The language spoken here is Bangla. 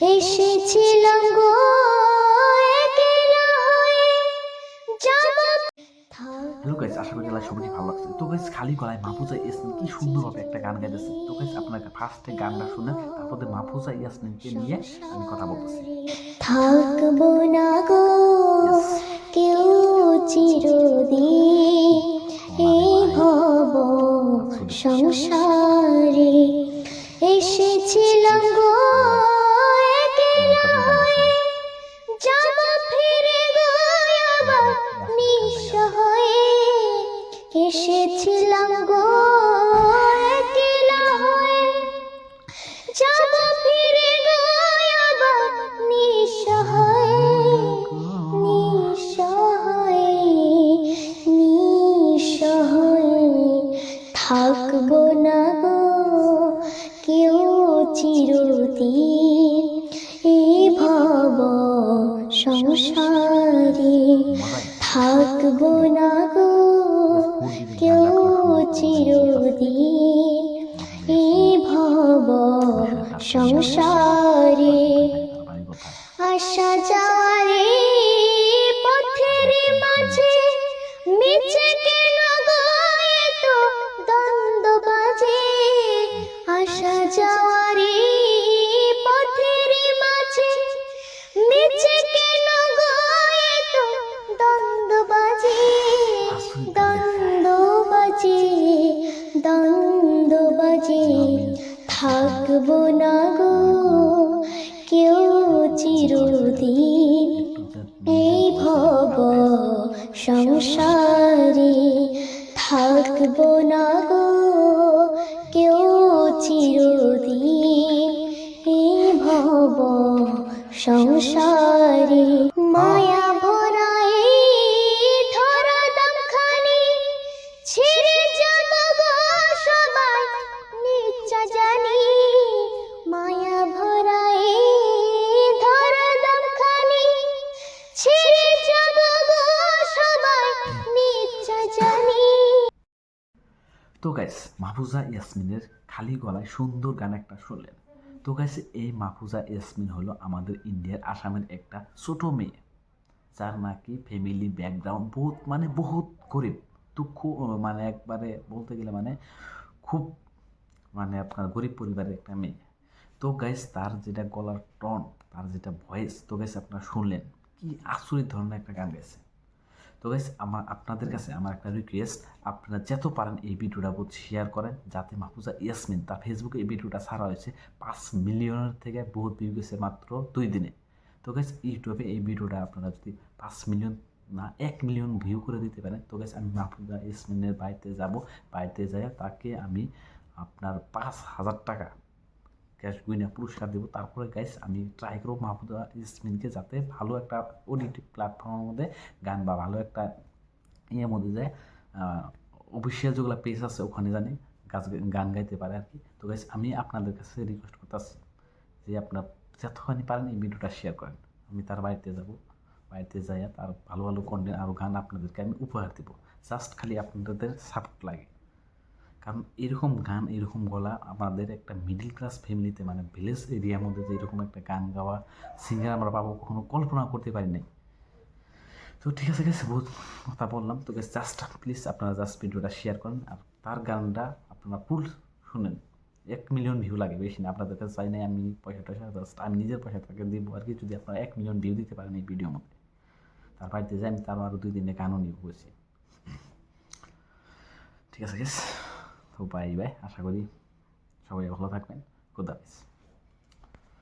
এসেছিলাম গো হয়ে হ্যালো গাইস আশা করি জেলায় সবারই ভালো লাগছে তো গাইস খালি গলায় মাহফুজা ইয়াসমিন কি সুন্দরভাবে একটা গান গাইতেছে। তো গাইস আপনাকে ফার্স্টে গানটা শুনে তারপরে মাহফুজা ইয়াসমিনকে নিয়ে আমি কথা বলতেছি। থাকব না গো কেউ চিরদিন এই ভব সংসারে এসেছিলাম গো না গো, কেউ চিরদিন এই ভব সংসারে থাকব না গো, কেউ চিরদিন এই ভব সংসারে বাড়ি কোথায় যাওয়ারে পথের মাঝে মিছে কেন গো এত থাকব না গো কেউ চিরদিন। এই ভব সংসারে থাকব না গো। চিরদিন ভব সংসারে মায়া তো গাইস মাহফুজা ইয়াসমিনের খালি গলায় সুন্দর গান একটা শুনলেন। তো গাইস এই মাহফুজা ইয়াসমিন হলো আমাদের ইন্ডিয়ার আসামের একটা ছোট মেয়ে, যার নাকি ফ্যামিলি ব্যাকগ্রাউন্ড বহুত মানে বহুত গরিব। দুঃখ মানে একবারে বলতে গেলে মানে খুব মানে আপনার গরিব পরিবারের একটা মেয়ে। তো গাইস তার যেটা গলার টন তার যেটা ভয়েস তো গাইস আপনারা শুনলেন। কি আচরিত ধরনের একটা গান গাইছে। তো গাইস আমার আপনাদের কাছে আমার একটা রিকোয়েস্ট আপনারা যত পারেন এই ভিডিওটা বহুত শেয়ার করেন, যাতে মাহফুজা ইয়াসমিন তার ফেসবুকে এই ভিডিওটা ছাড়া হয়েছে পাঁচ মিলিয়নের থেকে বহুত ভিউ গেছে মাত্র দুই দিনে। তো গাইস ইউটিউবে এই ভিডিওটা আপনারা যদি পাঁচ মিলিয়ন না এক মিলিয়ন ভিউ করে দিতে পারেন, তো গাইস আমি মাহফুজা ইয়াসমিনের বাড়িতে যাব, বাড়িতে যাই তাকে আমি আপনার পাঁচ হাজার টাকা ক্যাশ গুইনা পুরস্কার দেবো। তারপরে গাইস আমি ট্রাই করব মাহফুজা ইসমিনকে যাতে ভালো একটা ওডিটি প্ল্যাটফর্মের মধ্যে গান বা ভালো একটা ইয়ের মধ্যে যায় অফিসিয়াল যেগুলো পেজ আছে, ওখানে জানি গাছ, গান গাইতে পারে আর কি। তো গাইস আমি আপনাদের কাছে রিকোয়েস্ট করতেছি যে আপনার যতখানি পারেন এই ভিডিওটা শেয়ার করেন। আমি তার বাড়িতে যাব, বাড়িতে যাইয়া তার ভালো ভালো কন্টেন্ট আরও গান আপনাদেরকে আমি উপহার দেবো। জাস্ট খালি আপনাদের সাপোর্ট লাগে। কারণ এরকম গান, এরকম গলা আমাদের একটা মিডিল ক্লাস ফ্যামিলিতে মানে ভিলেজ এরিয়ার মধ্যে যে এরকম একটা গান গাওয়া সিঙ্গার আমরা পাবো কখনো কল্পনা করতে পারি নাই। তো ঠিক আছে গেছে বহুত কথা বললাম। তো গেছে জাস্ট প্লিজ আপনারা জাস্ট ভিডিওটা শেয়ার করেন আর তার গানটা আপনারা ফুল শুনেন। এক মিলিয়ন ভিউ লাগে বেশি না। আপনাদের কাছে চাই নাই আমি পয়সা টয়সা জাস্ট আমি নিজের পয়সা তাকে দিব আর কি, যদি আপনারা এক মিলিয়ন ভিউ দিতে পারেন এই ভিডিওর মধ্যে। তার বাড়িতে যাই, আমি তার আরও দুই দিনে গানও নিয়ে বসি ঠিক আছে গেস বাই আশা করি সবাই ভালো থাকবেন। খুদা হাফিজ।